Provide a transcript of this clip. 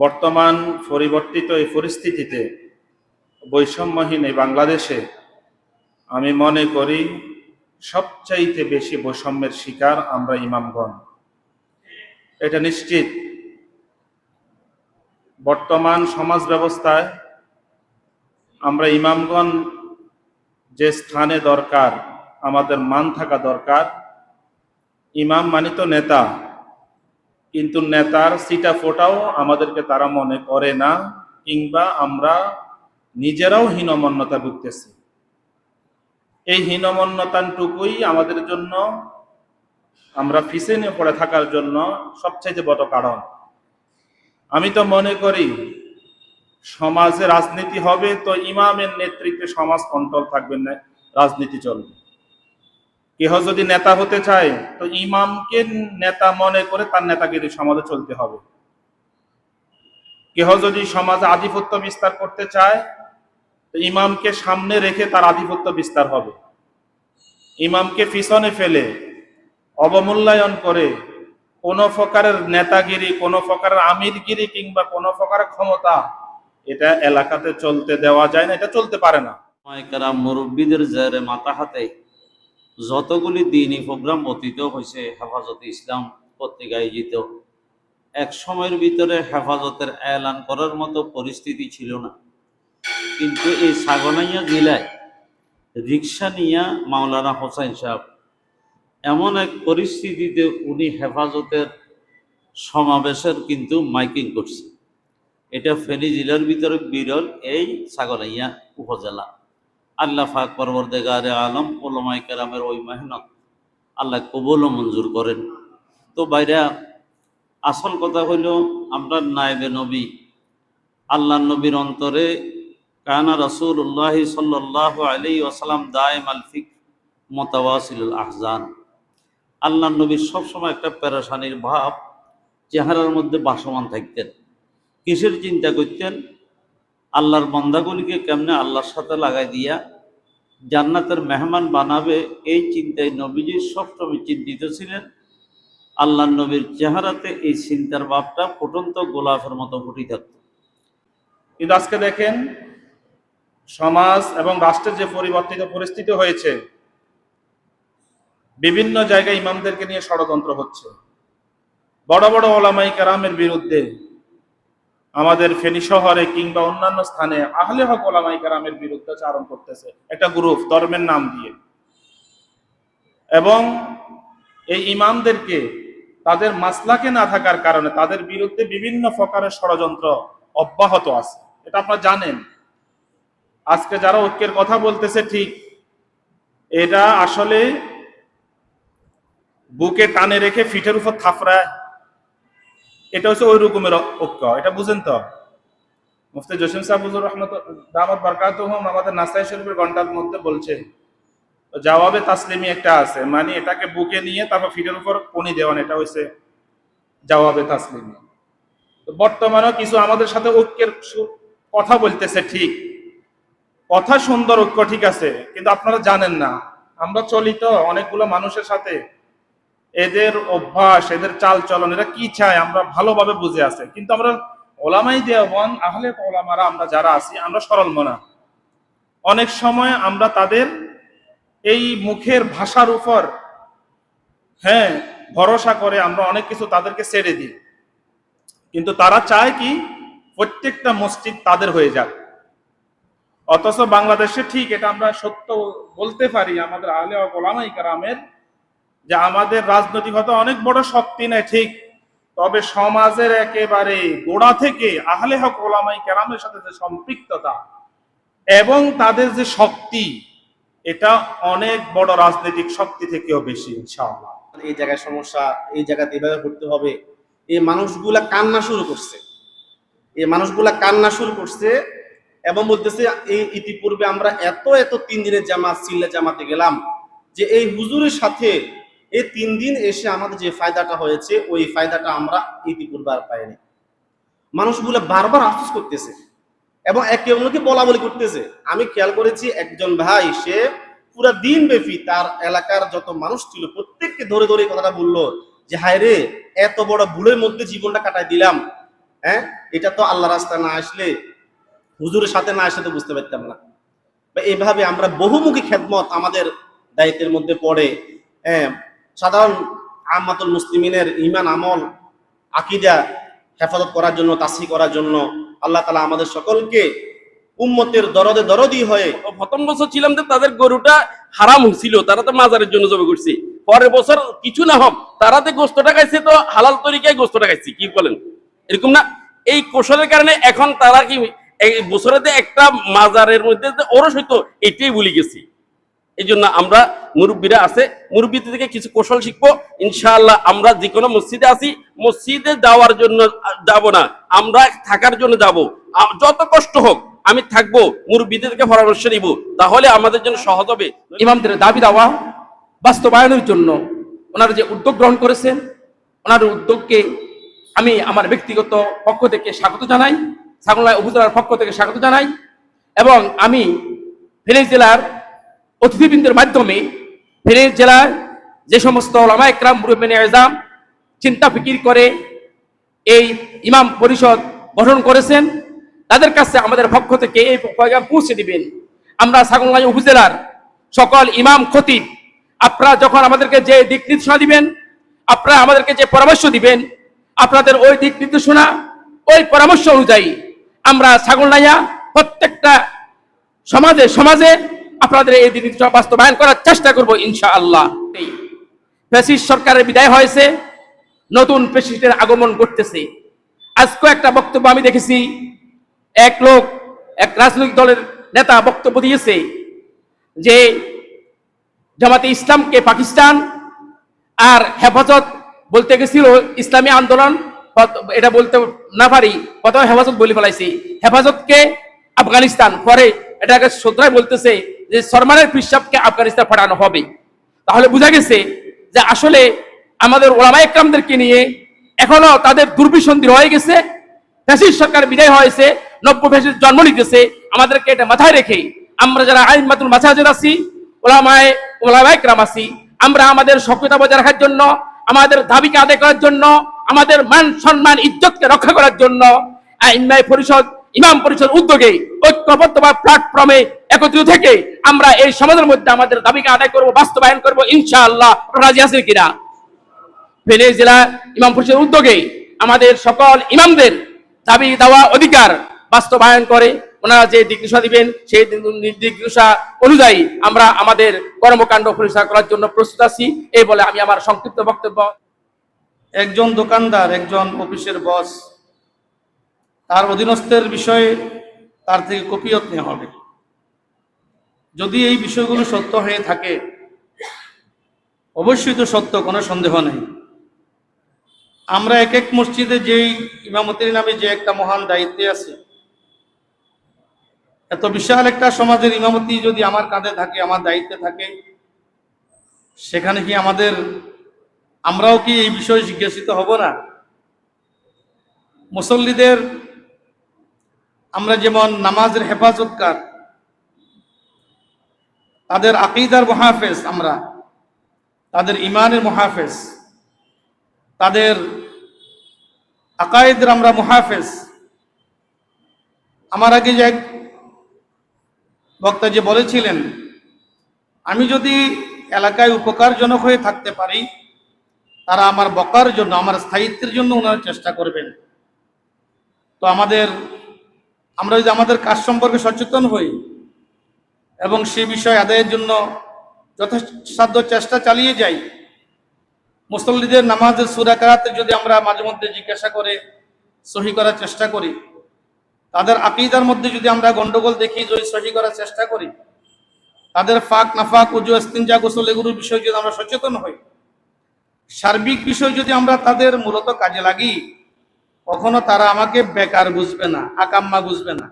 বর্তমান পরিবর্তিত এই পরিস্থিতিতে বৈষম্যহীন এই বাংলাদেশে আমি মনে করি সবচাইতে বেশি বৈষম্যের শিকার আমরা ইমামগণ। এটা নিশ্চিত। বর্তমান সমাজ ব্যবস্থায় আমরা ইমামগণ যে স্থানে দরকার, আমাদের মান থাকা দরকার। ইমাম মানিত নেতা কিন্তু নেতার সিটা ফোটাও আমাদেরকে তারা মনে করে না, কিংবা আমরা নিজেরাও হীনমন্যতা ভুগতেছি। এই হীনমন্যতাটুকুই আমাদের জন্য, আমরা ফিসেনে পড়ে থাকার জন্য সবচাইতে বড় কারণ। আমি তো মনে করি, সমাজে রাজনীতি হবে তো ইমামের নেতৃত্বে সমাজ কন্ট্রোল থাকবে না, রাজনীতি চলবে। কেহ যদি নেতা হতে চায়, তো ইমামকে নেতা মনে করে তার নেতাগিরি সমাজে চলতে হবে। কেহ যদি সমাজে আধিপত্য বিস্তার করতে চায়, তো ইমামকে সামনে রেখে তার আধিপত্য বিস্তার হবে। ইমামকে পিছনে ফেলে, অবমূল্যায়ন করে, কোন প্রকারের নেতাগিরি, কোন প্রকারের আমিরগিরি কিংবা কোন প্রকারের ক্ষমতা, এটা এলাকাতে চলতে দেওয়া যায় না, এটা চলতে পারে না। মুরব্বীদের জেরে মাথা হাতে যতগুলি দিনই প্রোগ্রাম অতীত হয়েছে হেফাজতে ইসলাম পত্রিকা আয়োজিত, এক সময়ের ভিতরে হেফাজতের এলান করার মতো পরিস্থিতি ছিল না। কিন্তু এই সাগনাইয়া জেলায় রিক্সা নিয়া মাওলানা হোসাইন সাহেব এমন এক পরিস্থিতিতে উনি হেফাজতের সমাবেশের কিন্তু মাইকিং করছে। এটা ফেনী জেলার ভিতরে বিরল এই সাগরাইয়া উপজেলা। আল্লাহ ফাক পরবর্দেগারে আলম ওলমাই কেরামের ওই মেহনত আল্লাহ কবুল ও মঞ্জুর করেন। তো বাইরে আসল কথা হইল, আমরা নায়েবে নবী আল্লাহ নবীর অন্তরে কানা রসুল্লাহ সাল্লাহ আলী ওসালাম দায়েম আলফিক মোতাওয়াসিলুল আহজান। আল্লাহ নবীর সবসময় একটা পেরেশানির ভাব, চেহারার মধ্যে বাসমান থাকতেন। কিসের চিন্তা করতেন? আল্লাহর বন্দাগুলিকে কেমনে আল্লাহর সাথে লাগাই দিয়া জান্নাতের মেহমান বানাবে, এই চিন্তায় নবীজি সবসময় চিন্তিত ছিলেন। আল্লাহ নবীর চেহারাতে এই চিন্তার ভাবটা ফুটন্ত গোলাপের মতো ফুটি থাকত। কিন্তু আজকে দেখেন, সমাজ এবং রাষ্ট্রের যে পরিবর্তিত পরিস্থিতি হয়েছে, বিভিন্ন জায়গায় ইমামদেরকে নিয়ে ষড়যন্ত্র হচ্ছে। বড় বড় ওলামাই কারামের বিরুদ্ধে আমাদের ফেনী শহরে কিংবা অন্যান্য স্থানে আহলে হক ওলামাই কারামের বিরুদ্ধে চারণ করতেছে। একটা গ্রুপ, ধর্মের নাম দিয়ে। এবং এই ইমামদেরকে তাদের মাসলাকে না থাকার কারণে তাদের বিরুদ্ধে বিভিন্ন প্রকারের ষড়যন্ত্র অব্যাহত আছে। এটা আপনারা জানেন। আজকে যারা ঐক্যের কথা বলতেছে ঠিক এটা আসলে বুকে টানে রেখে ফিটের উপর থাফরায় এটা হচ্ছে ওই রকমের ঐক্য, এটা বুঝেন তো। মুফতি জসিম সাহুজুর রহমত, দামত বারকাত আমাদের নাসাই শরীফের ঘণ্টার মধ্যে বলছে জবাবে তাসলিমি একটা আছে মানে এটাকে বুকে নিয়ে তারপর ফিটের উপর পনি দেওয়ান এটা হচ্ছে জবাবে তাসলিমি। বর্তমানেও কিছু আমাদের সাথে ঐক্যের কথা বলতেছে ঠিক। কথা সুন্দর ঐক্য ঠিক আছে, কিন্তু আপনারা জানেন না। আমরা চলিত অনেকগুলো মানুষের সাথে এদের অভ্যাস, এদের চাল চলন এরা কি চায় আমরা ভালোভাবে বুঝে আছে। কিন্তু আমরা ওলামাই দেওয়ান, আহলে ওলামারা আমরা যারা আছি, আমরা সরল মনা। অনেক সময় আমরা তাদের এই মুখের ভাষার উপর হ্যাঁ ভরসা করে আমরা অনেক কিছু তাদেরকে ছেড়ে দিই। কিন্তু তারা চায় কি, প্রত্যেকটা মসজিদ তাদের হয়ে যাক। অথচ বাংলাদেশে ঠিক এটা আমরা সত্য বলতে পারি, আমাদের আহলে ওলামাই কারামের যে আমাদের রাজনৈতিক হয়তো অনেক বড় শক্তি নেই, ঠিক। তবে সমাজের একেবারে গোড়া থেকে আহলে হক ওলামাই কেরামের সাথে যে সম্পৃক্ততা এবং তাদের যে শক্তি, এটা অনেক বড় রাজনৈতিক শক্তি থেকেও বেশি, ইনশাআল্লাহ। এই জায়গায় সমস্যা, এই জায়গাতে এভাবে করতে হবে। এই মানুষগুলা কান্না শুরু করছে। এই মানুষগুলা কান্না শুরু করছে এবং বলতেছে, এই ইতিপূর্বে আমরা এত এত তিন দিনের জামাত, সিল্লা জামাতে গেলাম যে এই হুজুরের সাথে এই তিন দিন এসে আমাদের যে ফায়দাটা হয়েছে, ওই ফায়দাটা আমরা ইতিপূর্বে আর পাইনি। মানুষগুলো বারবার আফসোস করতেছে এবং একে অন্যকে বলা বলি করতেছে। আমি খেয়াল করেছি, একজন ভাই, সে পুরা দিন ব্যাপী তার এলাকার যত মানুষ ছিল, প্রত্যেককে ধরে ধরে কথাটা বলল যে, হায় রে, এত বড় ভুলের মধ্যে জীবনটা কাটাই দিলাম। হ্যাঁ এটা তো আল্লাহ রাস্তা না আসলে, হুজুরের সাথে না আসলে তো বুঝতে পারতাম না। বা এইভাবে আমরা বহুমুখী খেদমত আমাদের দায়িত্বের মধ্যে পড়ে। হ্যাঁ সাধারণ আমাতুল মুসলিমিনের ইমান আমল, আকিদা হেফাজত করার জন্য তাসি করার জন্য আল্লাহ তালা আমাদের সকলকে উম্মতের দরদে দরদি হয়ে প্রথম বছর ছিলাম যে তাদের গরুটা হারাম হয়েছিল তারা তো মাজারের জন্য জবে করছে। পরের বছর কিছু না হোক, তারা তো গোস্তটা খাইছে তো হালাল তরিকায় গোস্তটা খাইছে, কি বলেন? এরকম না? এই কৌশলের কারণে এখন তারা কি বছরেতে একটা মাজারের মধ্যে ওরস হইতো, এটাই ভুলে গেছি। এই জন্য আমরা মুরব্বীরা আছে, মুরব্বীদের থেকে কিছু কৌশল শিখব। ইনশাআল্লাহ আমরা যে কোনো মসজিদে আছি, মসজিদে যাওয়ার জন্য যাব না, আমরা থাকার জন্য যাব। যত কষ্ট হোক আমি থাকব, মুরব্বীদের থেকে পরামর্শ নিব, তাহলে আমাদের জন্য সহজ হবে। ইমামদের দাবি দাওয়া, বাস্তবায়নের জন্য ওনারা যে উদ্যোগ গ্রহণ করেছেন, ওনার উদ্যোগকে আমি আমার ব্যক্তিগত পক্ষ থেকে স্বাগত জানাই সাগরলায় উপজেলার পক্ষ থেকে স্বাগত জানাই, এবং আমি ফেনী জেলার অতিথিবৃন্দের মাধ্যমে ফেনী জেলার যে সমস্ত ওলামা একরাম মুরব্বিন এজাম চিন্তা ফিকির করে এই ইমাম পরিষদ গঠন করেছেন, তাদের কাছে আমাদের পক্ষ থেকে এই পয়গাম পৌঁছে দিবেন। আমরা সাগরলাই উপজেলার সকল ইমাম খতিব, আপনারা যখন আমাদেরকে যে দিক নির্দেশনা দিবেন, আপনারা আমাদেরকে যে পরামর্শ দিবেন, আপনাদের ওই দিক নির্দেশনা, ওই পরামর্শ অনুযায়ী আমরা ছাগলনাইয়া প্রত্যেকটা সমাজে সমাজে আপনাদের এই দিক বাস্তবায়ন করার চেষ্টা করব, ইনশাআল্লাহ। ফ্যাসিস্ট সরকারের বিদায় হয়েছে, নতুন প্রেসিডেন্টের আগমন ঘটতেছে। আজকে একটা বক্তব্য আমি দেখেছি, এক লোক, এক রাজনৈতিক দলের নেতা বক্তব্য দিয়েছে যে জামাতে ইসলামকে পাকিস্তান আর হেফাজত বলতে গেছিল ইসলামী আন্দোলন এটা বলতে না পারি প্রথমে হেফাজত বলে ফেলাইছি। হেফাজতকে আফগানিস্তান, পরে এটাকে শ্রদ্ধায় বলতেছে যে সরমানের পিসাবকে আফগানিস্তান পাঠানো হবে। তাহলে বোঝা গেছে যে আসলে আমাদের ওলামা একরামদেরকে নিয়ে এখনও তাদের দুর্বিসন্ধি রয়ে গেছে, ফ্যাসিস্ট সরকার বিদায় হয়েছে, নব্য ফ্যাসিস্ট জন্ম নিতেছে, আমাদেরকে এটা মাথায় রেখে আমরা যারা আইন মাতুল মাসাজের আছি, ওলামায় ওলামায় গ্রাম আছি, আমরা আমাদের সক্রিয়তা বজায় রাখার জন্য, আমাদের দাবিকে আদায় করার জন্য, আমাদের মান সম্মান, ইজ্জতকে রক্ষা করার জন্য আইনমায় পরিষদ ইমাম পরিষদ উদ্যোগে ঐক্যবদ্ধ বা প্ল্যাটফর্মে একত্রিত থেকে আমরা এই সমাজের মধ্যে আমাদের দাবিকে আদায় করব, বাস্তবায়ন করব, ইনশাআল্লাহ। রাজি আছেন কিনা? ফেনী জেলা ইমাম পরিষদের উদ্যোগে আমাদের সকল ইমামদের দাবি দেওয়া অধিকার বাস্তবায়ন করে। ওনারা যে দিক দিবেন, সেই দিক অনুযায়ী আমরা আমাদের কর্মকাণ্ড পরিচালনা করার জন্য প্রস্তুত আছি। এই বলে আমি আমার সংক্ষিপ্ত বক্তব্য। একজন দোকানদার, একজন অফিসের বস তার অধীনস্থের বিষয়ে তার থেকে কপিয়ত নেওয়া হবে। যদি এই বিষয়গুলো সত্য হয়ে থাকে, অবশ্যই তো সত্য, কোনো সন্দেহ নেই। আমরা এক এক মসজিদে যেই ইমামতির নামে যে একটা মহান দায়িত্বে আছে, এত বিশাল একটা সমাজের ইমামতি যদি আমার কাঁধে থাকে, আমার দায়িত্বে থাকে, সেখানে কি আমাদের, আমরাও কি এই বিষয়ে জিজ্ঞাসিত হব না? মুসল্লিদের আমরা যেমন নামাজের হেফাজতকার, তাদের আকিদার মহাফেজ আমরা, তাদের ইমানের মহাফেজ, তাদের আকায়েদের আমরা মহাফেজ। আমার আগে যে এক বক্তা যে বলেছিলেন, আমি যদি এলাকায় উপকারজনক হয়ে থাকতে পারি, তারা আমার বকার জন্য, আমার স্থায়িত্বের জন্য ওনারা চেষ্টা করবেন। তো আমাদের আমরা যদি আমাদের কাজ সম্পর্কে সচেতন হই এবং সে বিষয় আদায়ের জন্য যথাসাধ্য চেষ্টা চালিয়ে যাই, মুসল্লিদের নামাজের সুরাকারাতে যদি আমরা মাঝে মধ্যে জিজ্ঞাসা করে, সহি করার চেষ্টা করি, তাদের আকিদার মধ্যে যদি আমরা গন্ডগোল দেখি, যদি সহি করার চেষ্টা করি, তাদের ফাঁক, নাফাক, উজু, ইস্তিনজা, গোসল এগুলোর বিষয়ে যদি আমরা সচেতন হই, সার্বিক বিষয় যদি আমরা তাদের মূলত কাজে লাগি কখনো তারা আমাকে বেকার বুঝবে না আকাম্মা বুঝবে না।